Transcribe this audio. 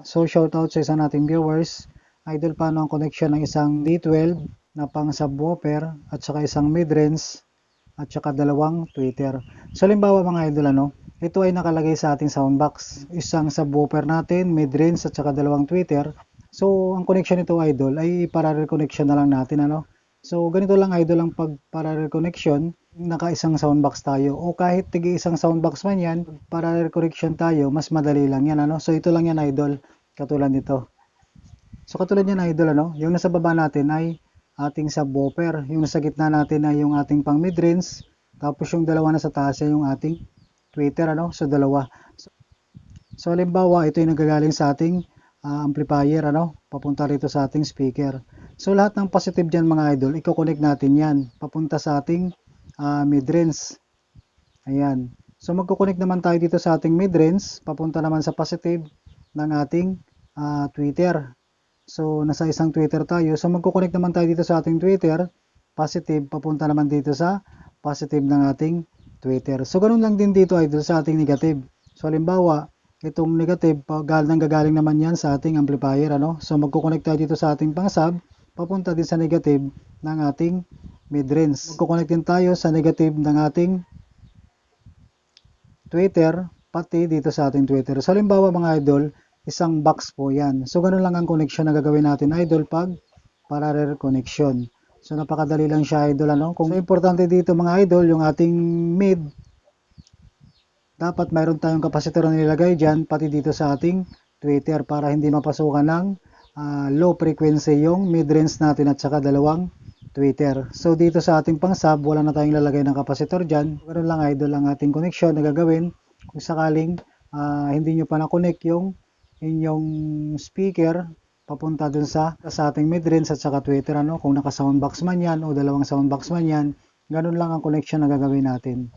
So shoutout sa isa nating viewers. Idol paano ang connection ng isang D12 na pang subwoofer at saka isang midrange at saka dalawang tweeter. So halimbawa mga idol ano, ito ay nakalagay sa ating soundbox. Isang subwoofer natin, midrange at saka dalawang tweeter. So ang connection nito idol ay parallel connection na lang natin ano. So ganito lang idol ang pag parallel connection, naka isang soundbox tayo o kahit tigi isang soundbox man yan, parallel connection tayo, mas madali lang yan ano. So ito lang yan idol, katulad nito. So katulad yan idol ano, yung nasa baba natin ay ating subwoofer. Yung nasa gitna natin ay yung ating pang midrange. Tapos yung dalawa na sa taas ay yung ating tweeter ano. So dalawa. So, halimbawa ito yung nagagaling sa ating uh, amplifier ano. Papunta rito sa ating speaker. So lahat ng positive dyan mga idol, i-connect natin yan. Papunta sa ating uh, midrange. Ayan. So magko-connect naman tayo dito sa ating midrange. Papunta naman sa positive ng ating uh, tweeter. So, nasa isang Twitter tayo. So, magkoconnect naman tayo dito sa ating Twitter. Positive, papunta naman dito sa positive ng ating Twitter. So, ganun lang din dito idol sa ating negative. So, halimbawa, itong negative, gal nang gagaling naman yan sa ating amplifier. Ano? So, magkoconnect tayo dito sa ating pang-sub. Papunta din sa negative ng ating midrange. Magkoconnect din tayo sa negative ng ating Twitter, pati dito sa ating Twitter. So, halimbawa mga idol, isang box po yan. So, ganun lang ang connection na gagawin natin, idol, pag parallel connection. So, napakadali lang siya, idol. Ano? Kung so, importante dito, mga idol, yung ating mid, dapat mayroon tayong kapasitor na nilagay dyan, pati dito sa ating tweeter, para hindi mapasukan ng uh, low frequency yung mid-range natin at saka dalawang tweeter. So, dito sa ating pang-sub, wala na tayong lalagay ng kapasitor dyan. Ganun lang, idol, ang ating connection na gagawin kung sakaling uh, hindi nyo pa na-connect yung inyong speaker papunta dun sa, sa ating midrange at saka Twitter ano, kung naka soundbox man yan o dalawang soundbox man yan, ganun lang ang connection na gagawin natin.